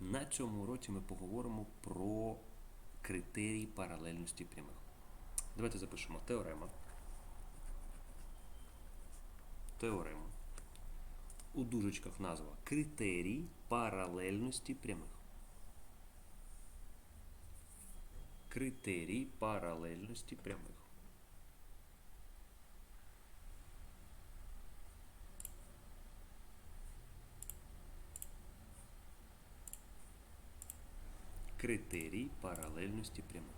На цьому уроці ми поговоримо про критерії паралельності прямих. Давайте запишемо теорема. Теорема. У дужечках назва критерій паралельності прямих. Критерій паралельності прямих. Критерій паралельності прямих.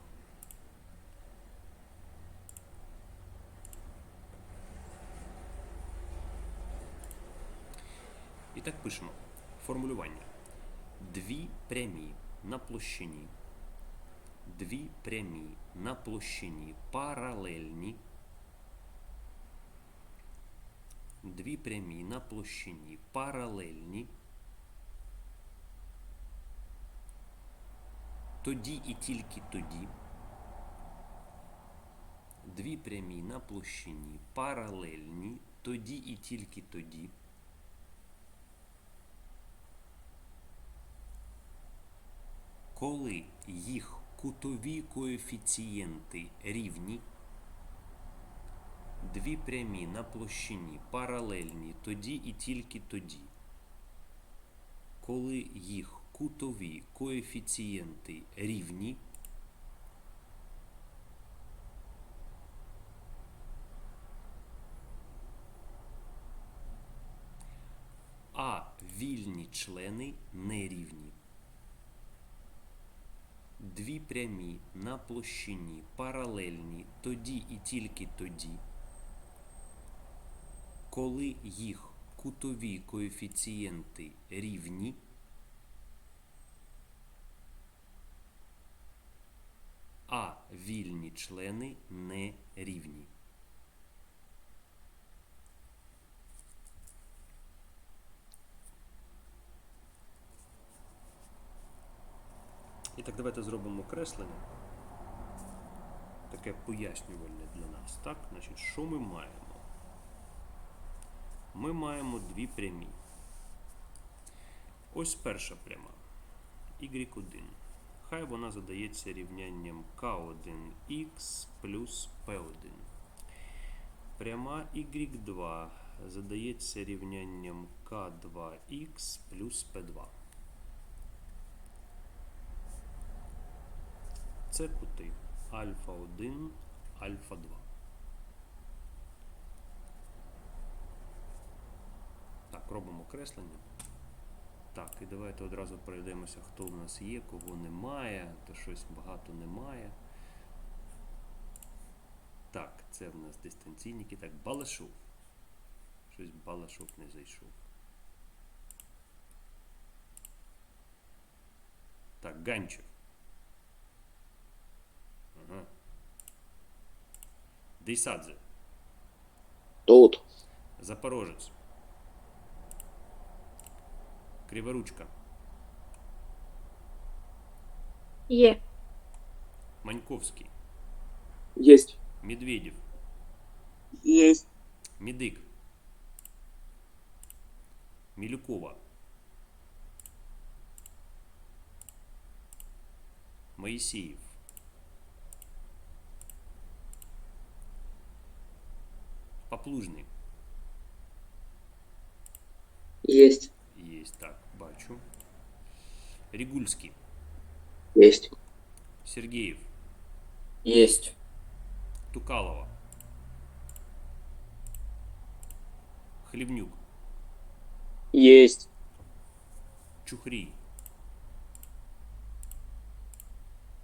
І так пишемо. Формулювання. Дві прямі на площині. Дві прямі на площині паралельні. Дві прямі на площині паралельні. Тоді і тільки тоді. Дві прямі на площині паралельні. Тоді і тільки тоді. Коли їх кутові коефіцієнти рівні, дві прямі на площині паралельні тоді і тільки тоді. Коли їх кутові коефіцієнти рівні, а вільні члени нерівні. Дві прямі на площині паралельні тоді і тільки тоді, коли їх кутові коефіцієнти рівні, а вільні члени не рівні. І так давайте зробимо креслення. Таке пояснювальне для нас. Так? Значить, що ми маємо? Ми маємо дві прямі. Ось перша пряма. Y1. Хай вона задається рівнянням K1x плюс P1. Пряма Y2 задається рівнянням K2x плюс P2. Це кути альфа 1, альфа 2. Так, робимо креслення. Так, і давайте одразу пройдемося, хто в нас є, кого немає, то щось багато немає. Так, це в нас дистанційники. Так, Балашов. Щось Балашов не зайшов. Так, Ганчев. Ага. Дейсадзе. Тут. Запорожець. Криворучка. Є. Маньковський. Есть. Медведєв. Есть. Мідик. Мілюкова. Моїсеєв. Поплужний. Есть. Есть, так, бачу. Рігульський. Есть. Сергеєв. Есть. Тукалова. Хлівнюк. Есть. Чухрій.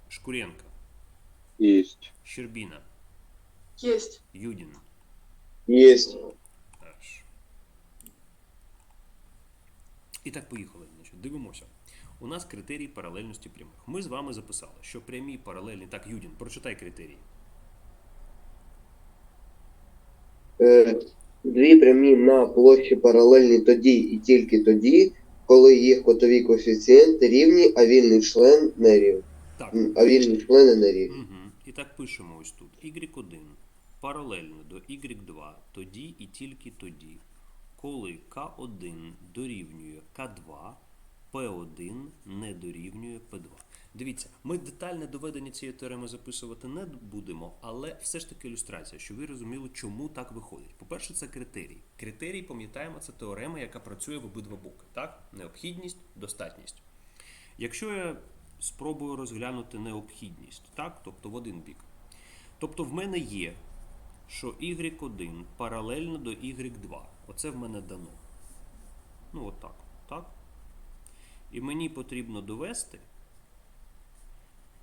Шкуренко. Есть. Щербіна. Есть. Юдін. Есть. І так поїхали. Значить, дивимося. У нас критерії паралельності прямих. Ми з вами записали, що прямі паралельні. Так, Юдін, прочитай критерії. Е, Дві прямі на площі паралельні тоді і тільки тоді, коли їх котові коефіцієнти рівні, а вільний член не рівний. Так. А вільні члени не рівні. Угу. І так пишемо ось тут. Y1 паралельно до Y2 тоді і тільки тоді, коли К1 дорівнює К2, P1 не дорівнює P2. Дивіться, ми детальне доведення цієї теореми записувати не будемо, але все ж таки ілюстрація, щоб ви розуміли, чому так виходить. По-перше, це критерій. Критерій, пам'ятаємо, це теорема, яка працює в обидва боки. Так? Необхідність, достатність. Якщо я спробую розглянути необхідність, так? тобто в один бік. Тобто в мене є, що y1 паралельно до y2. Оце в мене дано. Ну, от так. так? І мені потрібно довести,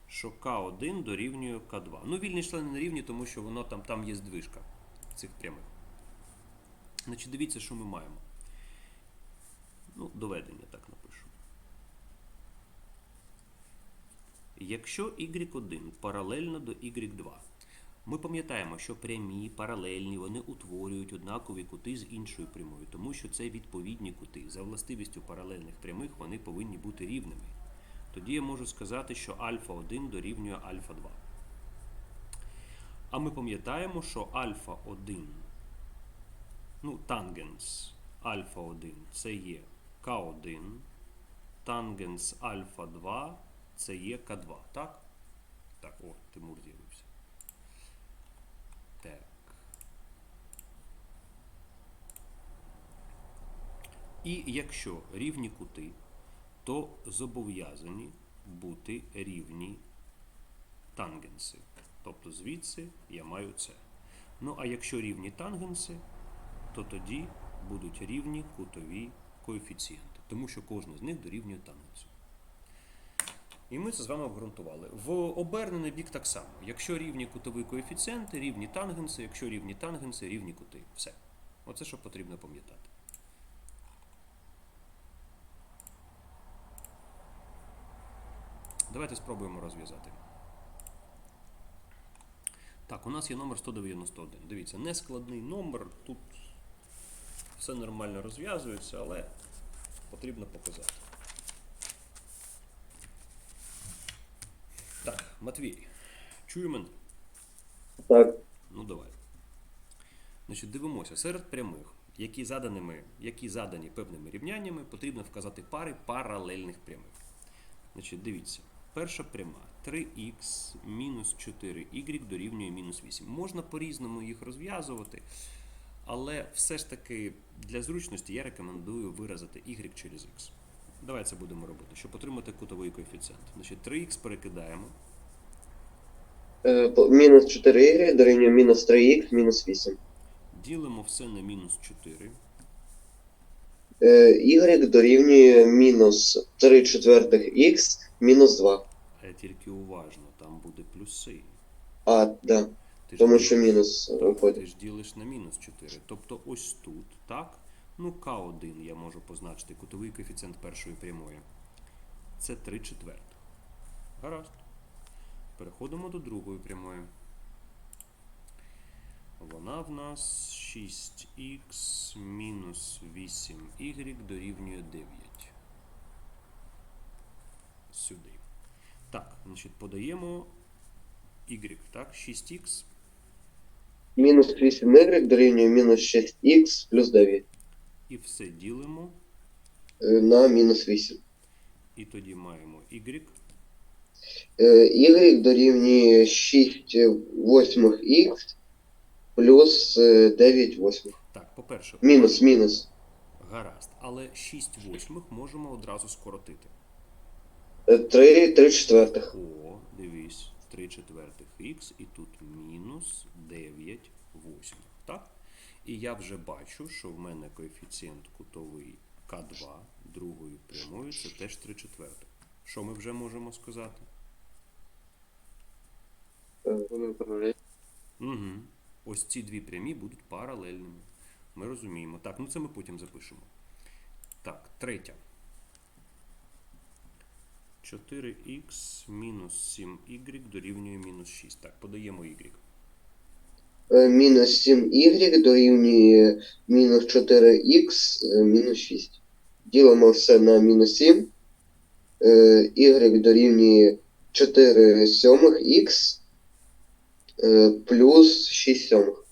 що К1 дорівнює К2. Ну, вільні члени не рівні, тому що воно там, там є здвижка цих прямих. Значить, дивіться, що ми маємо. Ну, доведення так напишу. Якщо y1 паралельно до y2, ми пам'ятаємо, що прямі паралельні вони утворюють однакові кути з іншою прямою, тому що це відповідні кути. За властивістю паралельних прямих вони повинні бути рівними. Тоді я можу сказати, що альфа 1 дорівнює альфа 2. А ми пам'ятаємо, що альфа 1, ну, тангенс альфа 1 це є К1, тангенс альфа 2 це є К2, так? Так, о, Тимур з'явився. Так. І якщо рівні кути, то зобов'язані бути рівні тангенси. Тобто звідси я маю це. Ну а якщо рівні тангенси, то тоді будуть рівні кутові коефіцієнти, тому що кожен з них дорівнює тангенсу. І ми це з вами обґрунтували. В обернений бік так само. Якщо рівні кутові коефіцієнти, рівні тангенси, якщо рівні тангенси, рівні кути. Все. Оце що потрібно пам'ятати. Давайте спробуємо розв'язати. Так, у нас є номер 191. Дивіться, нескладний номер. Тут все нормально розв'язується, але потрібно показати. Так, Матвій, чує мене? Так. Ну давай. Значить, дивимося, серед прямих, які, заданими, які задані певними рівняннями, потрібно вказати пари паралельних прямих. Значить, дивіться. Перша пряма 3х мінус 4y дорівнює мінус 8. Можна по-різному їх розв'язувати, але все ж таки для зручності я рекомендую виразити y через x. Давай це будемо робити, щоб отримати кутовий коефіцієнт. Значить, 3х перекидаємо. Е, мінус 4y дорівнює мінус 3х мінус 8. Ділимо все на мінус 4. Е, y дорівнює мінус 3 четвертих х мінус 2. А тільки уважно, там буде плюси. А, да. Ти Тому що мінус виходить. ти ж ділиш на мінус 4. Тобто ось тут, так? Ну, К1 я можу позначити кутовий коефіцієнт першої прямої. Це 3 четвертих. Гаразд. Переходимо до другої прямої. Вона в нас 6х мінус 8y дорівнює 9. Сюди. Так, значить, подаємо y, так? 6х Мінус 8y дорівнює мінус 6х плюс 9 і все ділимо. е, на мінус 8. І тоді маємо y. Е, y дорівнює 6 восьмих х плюс е, 9 восьмих. Так, по-перше, Мінус, мінус. гаразд. Але 6 восьмих можемо одразу скоротити. 3, 3 четвертих. О, дивись, 3 четвертих х і тут мінус 9 восьмих. Так? І я вже бачу, що в мене коефіцієнт кутовий К2 другою прямою це теж 3 четвертих. Що ми вже можемо сказати? Угу. Ось ці дві прямі будуть паралельними. Ми розуміємо. Так, ну це ми потім запишемо. Так, третя. 4х мінус 7y дорівнює мінус 6. Так, подаємо y. Е, Мінус 7y дорівнює мінус 4х е, мінус 6. Ділимо все на мінус 7. Е, y дорівнює 4 сьомих х е, Е, плюс 6 сьомих.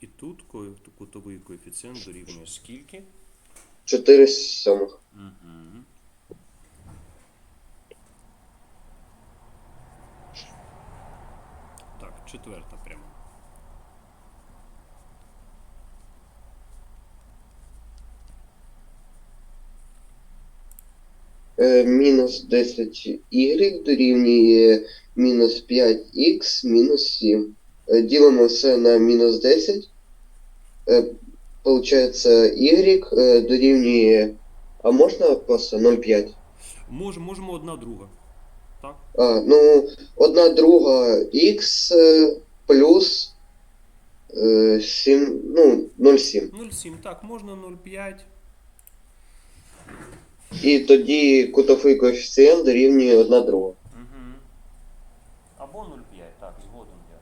І тут кутовий коефіцієнт дорівнює скільки? 4 сьомих. Угу. Так, четверта прямо. Е, мінус 10 y дорівнює мінус 5х мінус 7. Е, ділимо все на мінус 10. Е, получається y е, дорівнює. А можна просто 0,5? Мож, можемо одна друга. Так? А, ну, одна друга х е, плюс е, 7, ну, 0,7. 0,7. Так, можна 0,5. І тоді кутовий коефіцієнт дорівнює одна друга. Угу. Або 0,5, так, згоден я.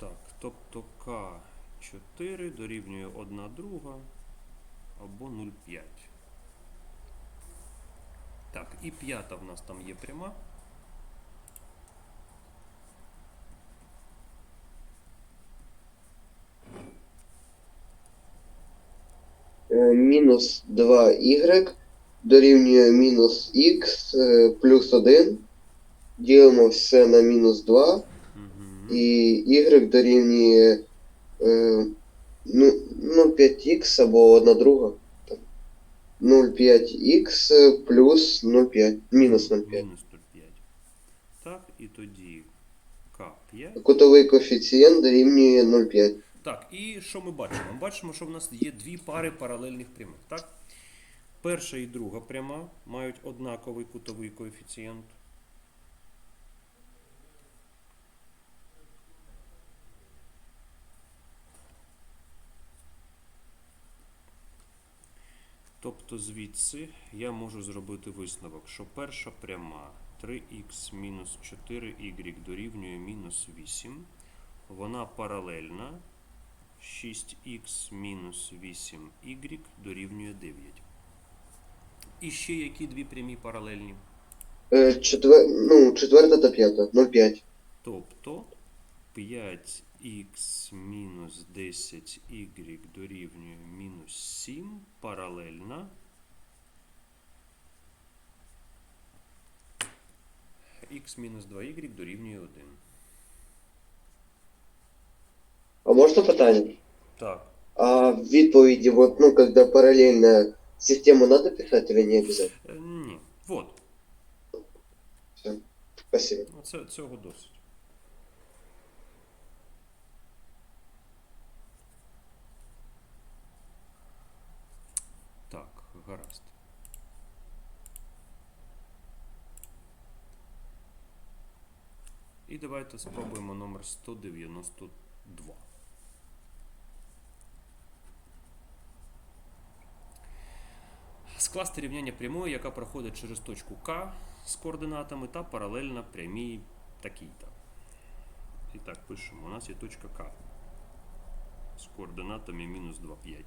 Так, тобто К4 дорівнює 1 друга або 0,5. Так, і п'ята в нас там є пряма. Е, мінус 2y дорівнює мінус х е, плюс 1. Ділимо все на мінус 2. Угу. І y дорівнює е, ну, 0,5х або одна друга. 0,5х плюс 0,5. Мінус 0,5. Мінус 0,5. Так, і тоді К5. Кутовий коефіцієнт дорівнює 0,5. Так, і що ми бачимо? Ми бачимо, що в нас є дві пари паралельних прямих. Так? Перша і друга пряма мають однаковий кутовий коефіцієнт. Тобто звідси я можу зробити висновок, що перша пряма 3х мінус 4y дорівнює мінус 8. Вона паралельна 6х мінус 8y дорівнює 9. І ще які дві прямі паралельні? Е, четвер... ну, четверта та п'ята. 0,5. Тобто 5х мінус 10y дорівнює мінус 7 паралельна х мінус 2y дорівнює 1. А можна питання? Так. А в відповіді, вот, ну, когда параллельно систему надо писать или не обязательно? Е, Ні. Вот. Все. Спасибо. Оце, цього досить. Гаразд. І давайте спробуємо номер 192. Скласти рівняння прямої, яка проходить через точку К з координатами та паралельна прямій такій-то. І так, пишемо. У нас є точка К з координатами мінус 2, 5.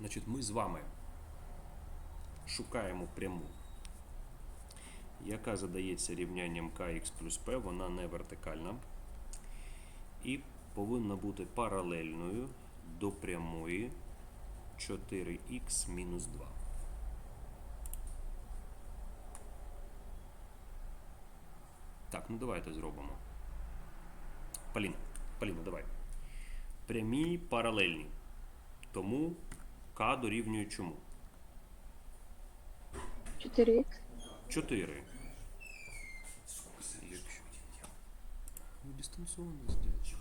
Значить, ми з вами шукаємо пряму, яка задається рівнянням kx плюс p, вона не вертикальна. І повинна бути паралельною до прямої 4х мінус 2. Так, ну давайте зробимо. Поліна, Поліна, давай. Прямі паралельні. Тому К дорівнює чому? 4х. 4. Якщо... Ну, дистанционно сделать.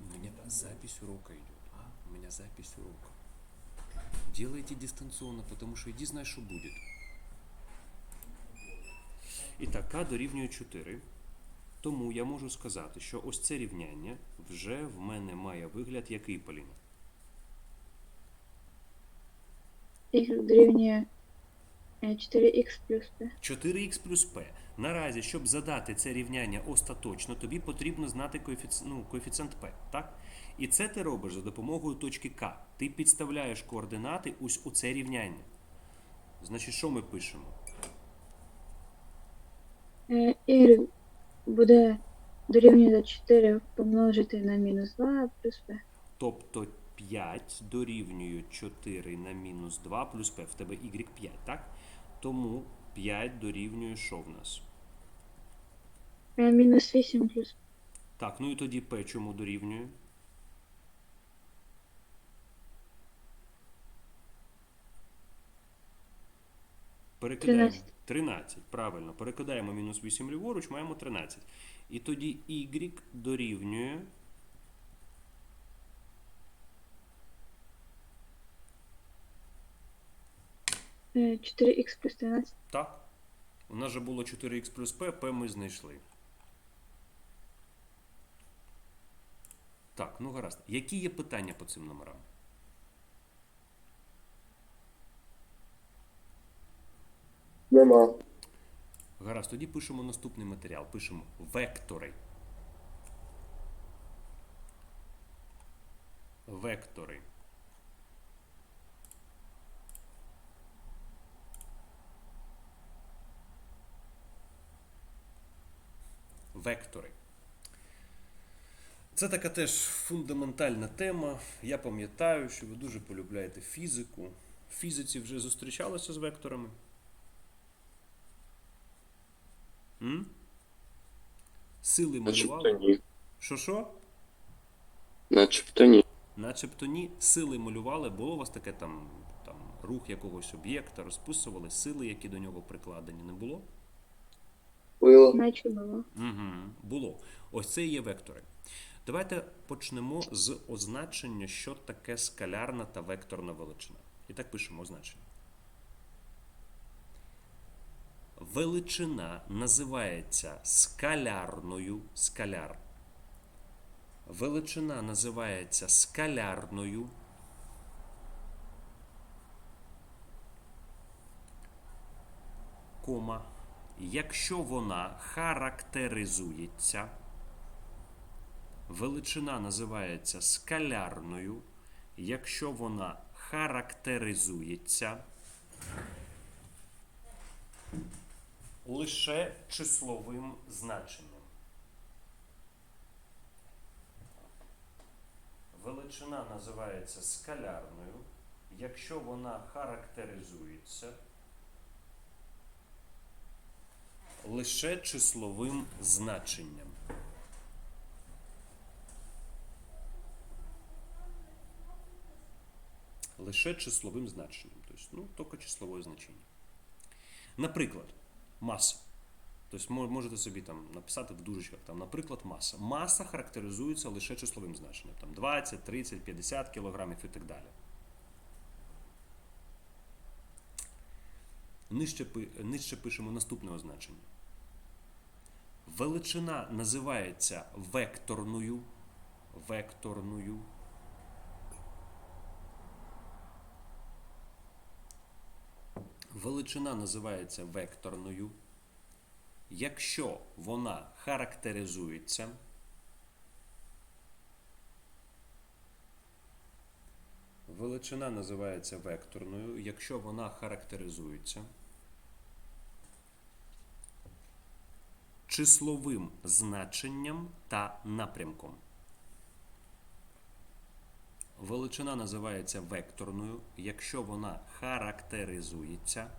У меня запись урока идет. У меня запись урока. Делайте дистанционно, потому что иди знай, что будет. І так, К дорівнює 4. Тому я можу сказати, що ось це рівняння вже в мене має вигляд який, Поліна? Х дорівнює е, 4х плюс p. 4х плюс p. Наразі, щоб задати це рівняння остаточно, тобі потрібно знати коефіці... ну, коефіцієнт p, так? І це ти робиш за допомогою точки К. Ти підставляєш координати ось у це рівняння. Значить, що ми пишемо? Е, Y буде дорівнює 4 помножити на мінус 2 плюс p. Тобто 5 дорівнює 4 на мінус 2 плюс p. В тебе y 5, так? Тому 5 дорівнює що в нас? Е, Мінус 8 плюс Так, ну і тоді P чому дорівнює? Перекидаємо 13. 13. Правильно. Перекидаємо мінус 8 ліворуч, маємо 13. І тоді y дорівнює. е, 4х плюс 13. Так. У нас же було 4х плюс p, p ми знайшли. Так, ну гаразд. Які є питання по цим номерам? Гаразд, тоді пишемо наступний матеріал. Пишемо вектори. Вектори. Вектори. Це така теж фундаментальна тема. Я пам'ятаю, що ви дуже полюбляєте фізику. В фізиці вже зустрічалися з векторами. М? Сили малювали. Що що? Начебто ні. Начебто ні, сили малювали, було у вас таке там, там рух якогось об'єкта, розписували сили, які до нього прикладені, не було? Було. Наче було. Угу, було. Ось це і є вектори. Давайте почнемо з означення, що таке скалярна та векторна величина. І так пишемо означення. Величина називається скалярною. Скаляр. Величина називається скалярною. Кома. Якщо вона характеризується, величина називається скалярною, якщо вона характеризується лише числовим значенням. Величина називається скалярною, якщо вона характеризується лише числовим значенням. Лише числовим значенням. Тобто, ну, тільки числове значення. Наприклад, маса. Тобто можете собі там написати в дужечках, там, наприклад, маса. Маса характеризується лише числовим значенням. Там 20, 30, 50 кілограмів і так далі. Нижче, нижче пишемо наступне означення. Величина називається векторною. Векторною. Величина називається векторною. Якщо вона характеризується Величина називається векторною, якщо вона характеризується числовим значенням та напрямком. Величина називається векторною, якщо вона характеризується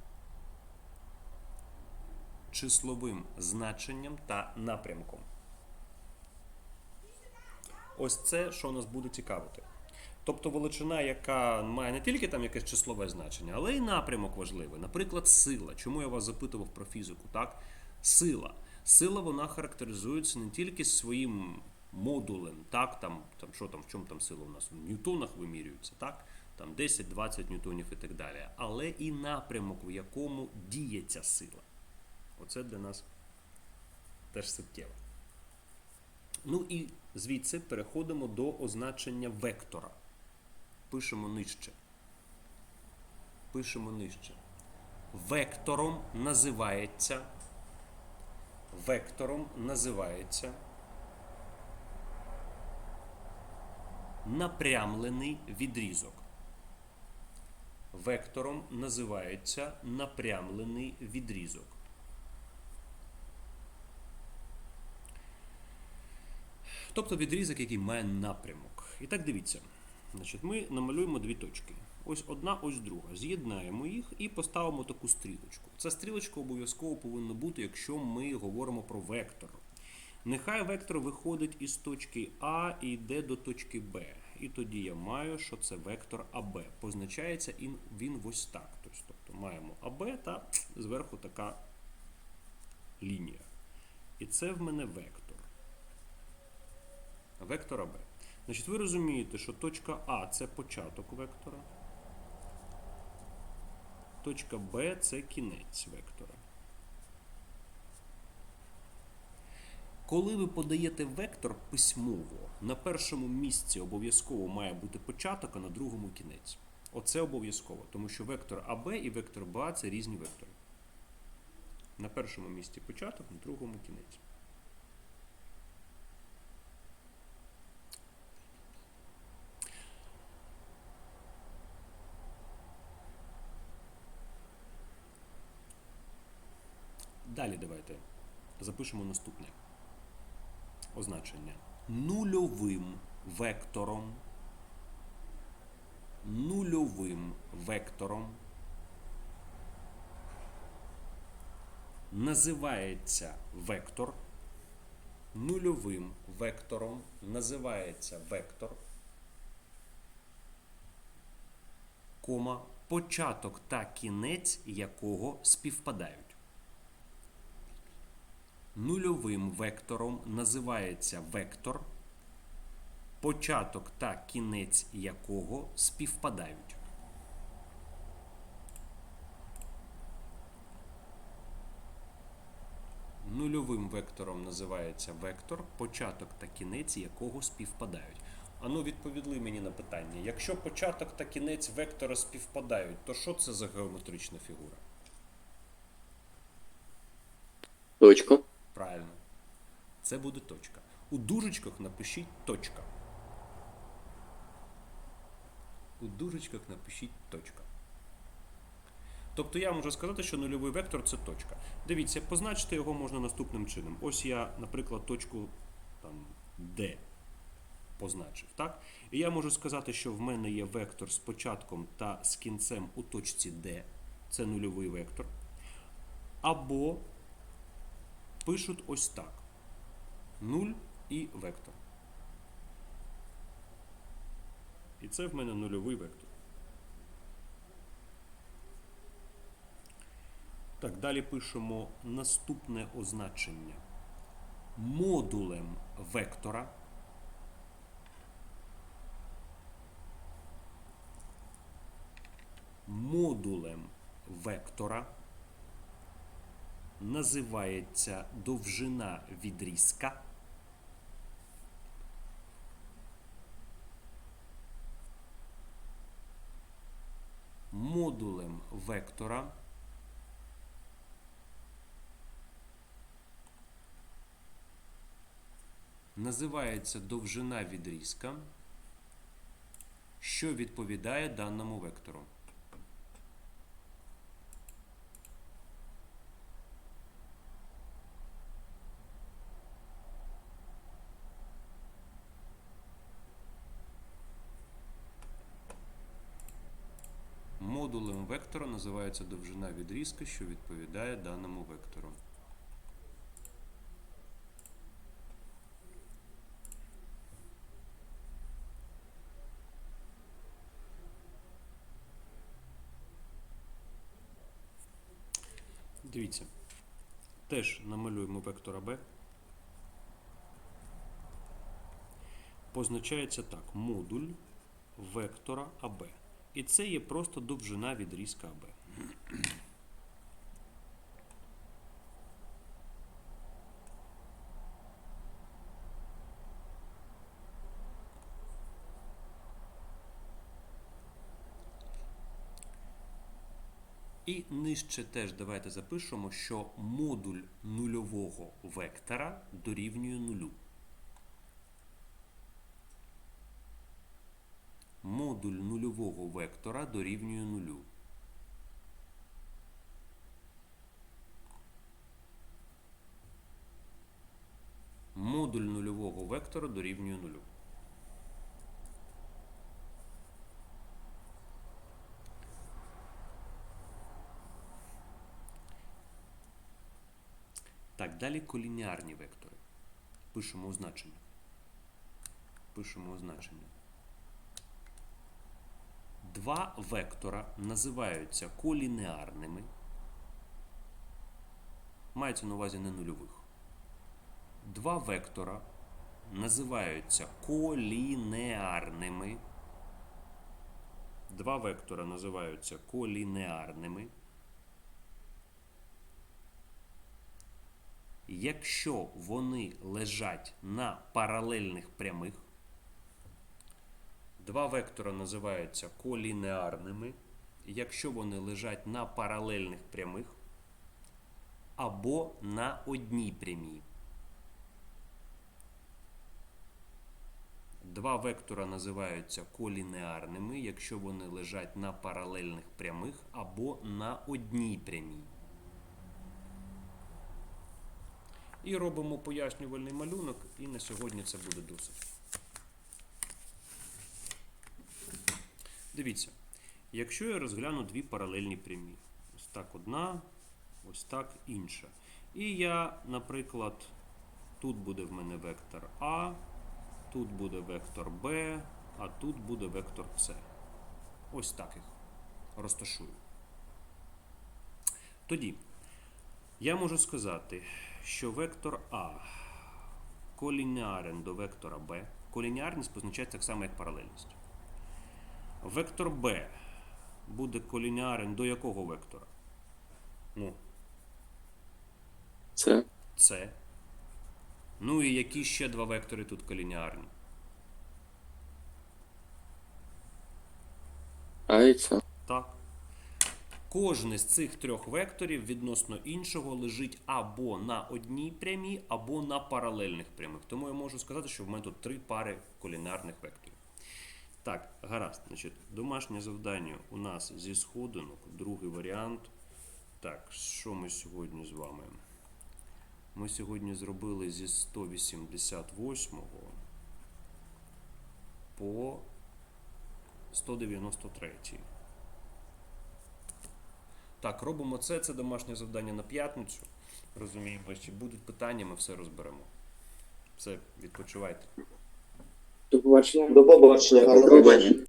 числовим значенням та напрямком. Ось це, що нас буде цікавити. Тобто величина, яка має не тільки там якесь числове значення, але й напрямок важливий. Наприклад, сила. Чому я вас запитував про фізику? Так? Сила. Сила вона характеризується не тільки своїм модулем, так, там, там, що там, в чому там сила у нас? В ньютонах вимірюється, так? Там 10-20 ньютонів і так далі. Але і напрямок, в якому діє ця сила. Оце для нас теж суттєво. Ну і звідси переходимо до означення вектора. Пишемо нижче. Пишемо нижче. Вектором називається. Вектором називається напрямлений відрізок. Вектором називається напрямлений відрізок. Тобто відрізок, який має напрямок. І так дивіться. Значить, ми намалюємо дві точки. Ось одна, ось друга. З'єднаємо їх і поставимо таку стрілочку. Ця стрілочка обов'язково повинна бути, якщо ми говоримо про вектор. Нехай вектор виходить із точки А і йде до точки Б. І тоді я маю, що це вектор АБ. Позначається він- ось так. Тобто, тобто маємо АБ та зверху така лінія. І це в мене вектор. Вектор АБ. Значить, ви розумієте, що точка А це початок вектора. Точка Б це кінець вектора. Коли ви подаєте вектор письмово, на першому місці обов'язково має бути початок, а на другому кінець. Оце обов'язково, тому що вектор АБ і вектор БА це різні вектори. На першому місці початок, на другому кінець. Далі давайте запишемо наступне означення. Нульовим вектором. Нульовим вектором називається вектор. Нульовим вектором називається вектор. Кома, початок та кінець якого співпадають. Нульовим вектором називається вектор, початок та кінець якого співпадають. Нульовим вектором називається вектор, початок та кінець якого співпадають. Ану, відповіли мені на питання. Якщо початок та кінець вектора співпадають, то що це за геометрична фігура? Точка. Це буде точка. У дужечках напишіть точка. У дужечках напишіть точка. Тобто я можу сказати, що нульовий вектор це точка. Дивіться, позначити його можна наступним чином. Ось я, наприклад, точку там, D позначив. Так? І я можу сказати, що в мене є вектор з початком та з кінцем у точці D. Це нульовий вектор. Або пишуть ось так: 0 і вектор. І це в мене нульовий вектор. Так, далі пишемо наступне означення. Модулем вектора модулем вектора називається довжина відрізка. Модулем вектора називається довжина відрізка, що відповідає даному вектору. Модулем вектора називається довжина відрізка, що відповідає даному вектору. Дивіться. Теж намалюємо вектор АБ. Позначається так: модуль вектора АБ. І це є просто довжина відрізка АБ. І нижче теж давайте запишемо, що модуль нульового вектора дорівнює нулю. модуль нульового вектора дорівнює нулю. Модуль нульового вектора дорівнює нулю. Так, далі колініарні вектори. Пишемо означення. Пишемо означення. Два вектора називаються колінеарними. Мається на увазі не нульових. Два вектора називаються колінеарними. Два вектора називаються колінеарними. Якщо вони лежать на паралельних прямих, два вектора називаються колінеарними, якщо вони лежать на паралельних прямих або на одній прямій. Два вектора називаються колінеарними, якщо вони лежать на паралельних прямих або на одній прямій. І робимо пояснювальний малюнок, і на сьогодні це буде досить. Дивіться, якщо я розгляну дві паралельні прямі, ось так одна, ось так інша. І я, наприклад, тут буде в мене вектор А, тут буде вектор Б, а тут буде вектор С. Ось так їх розташую. Тоді я можу сказати, що вектор А колініарен до вектора Б. Колініарність позначається так само, як паралельність. Вектор Б буде колініарен до якого вектора? Ну, Це. С. Ну і які ще два вектори тут колініарні? А і це. Так. Кожний з цих трьох векторів відносно іншого лежить або на одній прямій, або на паралельних прямих. Тому я можу сказати, що в мене тут три пари колінарних векторів. Так, гаразд. Значить, домашнє завдання у нас зі сходинок, другий варіант. Так, що ми сьогодні з вами? Ми сьогодні зробили зі 188 по 193. Так, робимо це, це домашнє завдання на п'ятницю. Розуміємо, що будуть питання, ми все розберемо. Все, відпочивайте. do pobocznia. Do pobocznia.